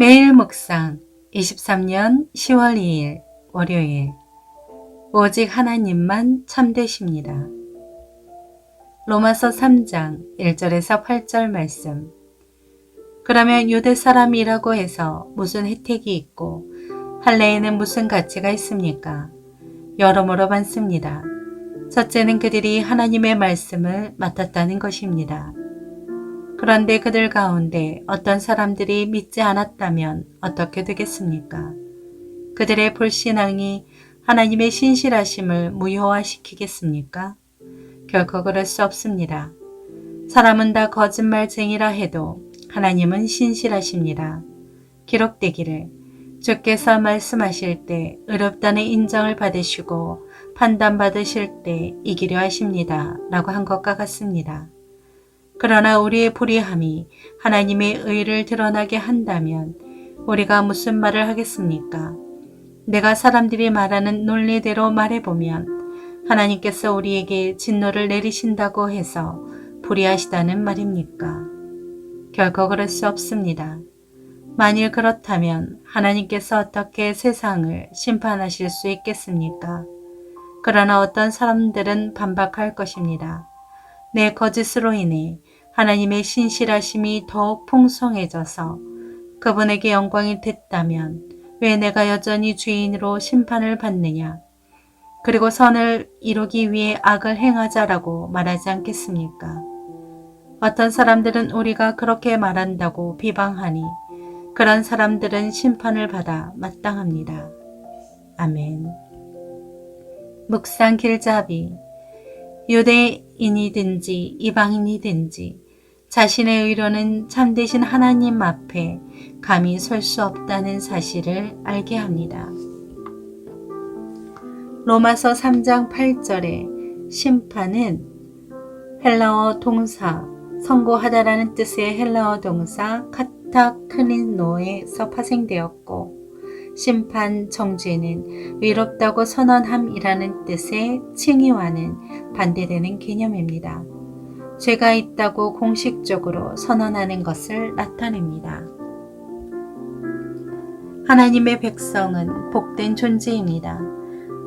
매일 묵상 23년 10월 2일 월요일 오직 하나님만 참되십니다. 로마서 3장 1절에서 8절 말씀 그러면 유대 사람이라고 해서 무슨 혜택이 있고 할례에는 무슨 가치가 있습니까? 여러모로 많습니다. 첫째는 그들이 하나님의 말씀을 맡았다는 것입니다. 그런데 그들 가운데 어떤 사람들이 믿지 않았다면 어떻게 되겠습니까? 그들의 불신앙이 하나님의 신실하심을 무효화시키겠습니까? 결코 그럴 수 없습니다. 사람은 다 거짓말쟁이라 해도 하나님은 신실하십니다. 기록되기를 주께서 말씀하실 때 어렵다는 인정을 받으시고 판단받으실 때 이기려 하십니다. 라고 한 것과 같습니다. 그러나 우리의 불의함이 하나님의 의를 드러나게 한다면 우리가 무슨 말을 하겠습니까? 내가 사람들이 말하는 논리대로 말해보면 하나님께서 우리에게 진노를 내리신다고 해서 불의하시다는 말입니까? 결코 그럴 수 없습니다. 만일 그렇다면 하나님께서 어떻게 세상을 심판하실 수 있겠습니까? 그러나 어떤 사람들은 반박할 것입니다. 내 거짓으로 인해 하나님의 신실하심이 더욱 풍성해져서 그분에게 영광이 됐다면 왜 내가 여전히 주인으로 심판을 받느냐? 그리고 선을 이루기 위해 악을 행하자라고 말하지 않겠습니까? 어떤 사람들은 우리가 그렇게 말한다고 비방하니 그런 사람들은 심판을 받아 마땅합니다. 아멘. 묵상 길잡이 유대인이든지 이방인이든지 자신의 의로는 참되신 하나님 앞에 감히 설 수 없다는 사실을 알게 합니다. 로마서 3장 8절에 심판은 헬라어 동사 선고하다라는 뜻의 헬라어 동사 카타크린노에서 파생되었고 심판 정죄는 의롭다고 선언함이라는 뜻의 칭의와는 반대되는 개념입니다. 죄가 있다고 공식적으로 선언하는 것을 나타냅니다. 하나님의 백성은 복된 존재입니다.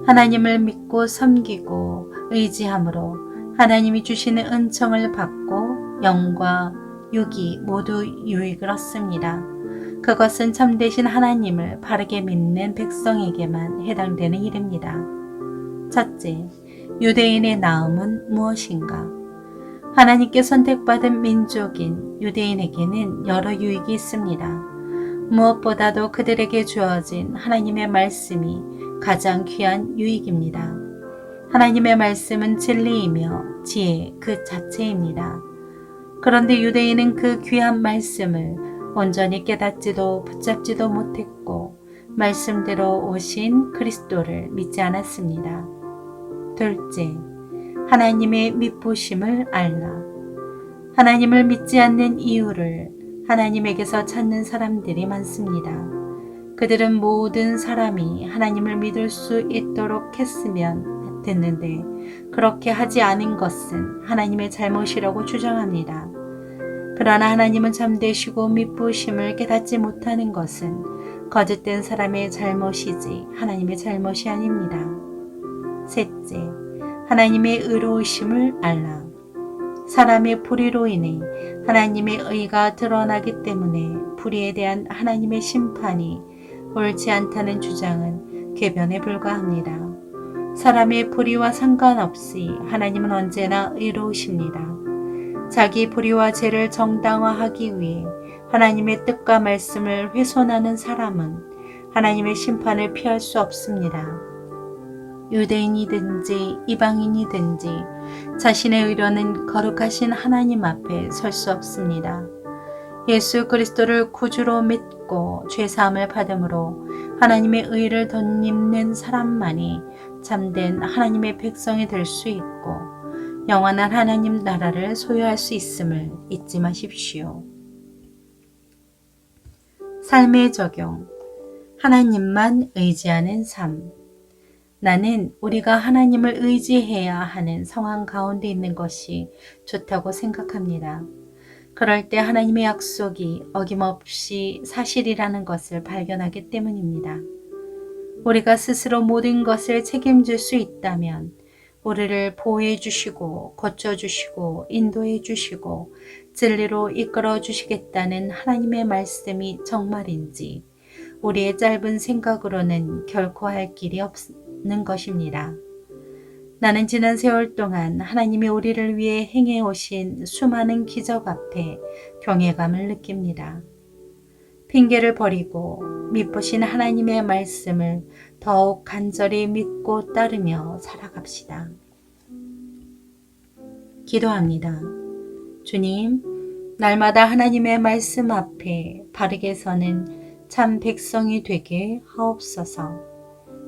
하나님을 믿고 섬기고 의지함으로 하나님이 주시는 은총을 받고 영과 육이 모두 유익을 얻습니다. 그것은 참되신 하나님을 바르게 믿는 백성에게만 해당되는 일입니다. 첫째, 유대인의 나음은 무엇인가? 하나님께 선택받은 민족인 유대인에게는 여러 유익이 있습니다. 무엇보다도 그들에게 주어진 하나님의 말씀이 가장 귀한 유익입니다. 하나님의 말씀은 진리이며 지혜 그 자체입니다. 그런데 유대인은 그 귀한 말씀을 온전히 깨닫지도 붙잡지도 못했고 말씀대로 오신 그리스도를 믿지 않았습니다. 둘째, 하나님의 믿보심을 알라. 하나님을 믿지 않는 이유를 하나님에게서 찾는 사람들이 많습니다. 그들은 모든 사람이 하나님을 믿을 수 있도록 했으면 됐는데 그렇게 하지 않은 것은 하나님의 잘못이라고 주장합니다. 그러나 하나님은 참되시고 믿부심을 깨닫지 못하는 것은 거짓된 사람의 잘못이지 하나님의 잘못이 아닙니다. 셋째, 하나님의 의로우심을 알라. 사람의 불의로 인해 하나님의 의가 드러나기 때문에 불의에 대한 하나님의 심판이 옳지 않다는 주장은 궤변에 불과합니다. 사람의 불의와 상관없이 하나님은 언제나 의로우십니다. 자기 불의와 죄를 정당화하기 위해 하나님의 뜻과 말씀을 훼손하는 사람은 하나님의 심판을 피할 수 없습니다. 유대인이든지 이방인이든지 자신의 의로는 거룩하신 하나님 앞에 설 수 없습니다. 예수 그리스도를 구주로 믿고 죄사함을 받음으로 하나님의 의를 덧입는 사람만이 참된 하나님의 백성이 될 수 있고 영원한 하나님 나라를 소유할 수 있음을 잊지 마십시오. 삶의 적용 하나님만 의지하는 삶 나는 우리가 하나님을 의지해야 하는 상황 가운데 있는 것이 좋다고 생각합니다. 그럴 때 하나님의 약속이 어김없이 사실이라는 것을 발견하기 때문입니다. 우리가 스스로 모든 것을 책임질 수 있다면 우리를 보호해 주시고 고쳐 주시고 인도해 주시고 진리로 이끌어 주시겠다는 하나님의 말씀이 정말인지 우리의 짧은 생각으로는 결코 할 길이 없는 것입니다. 나는 지난 세월 동안 하나님이 우리를 위해 행해 오신 수많은 기적 앞에 경외감을 느낍니다. 핑계를 버리고 믿으신 하나님의 말씀을 더욱 간절히 믿고 따르며 살아갑시다. 기도합니다. 주님, 날마다 하나님의 말씀 앞에 바르게 서는 참 백성이 되게 하옵소서.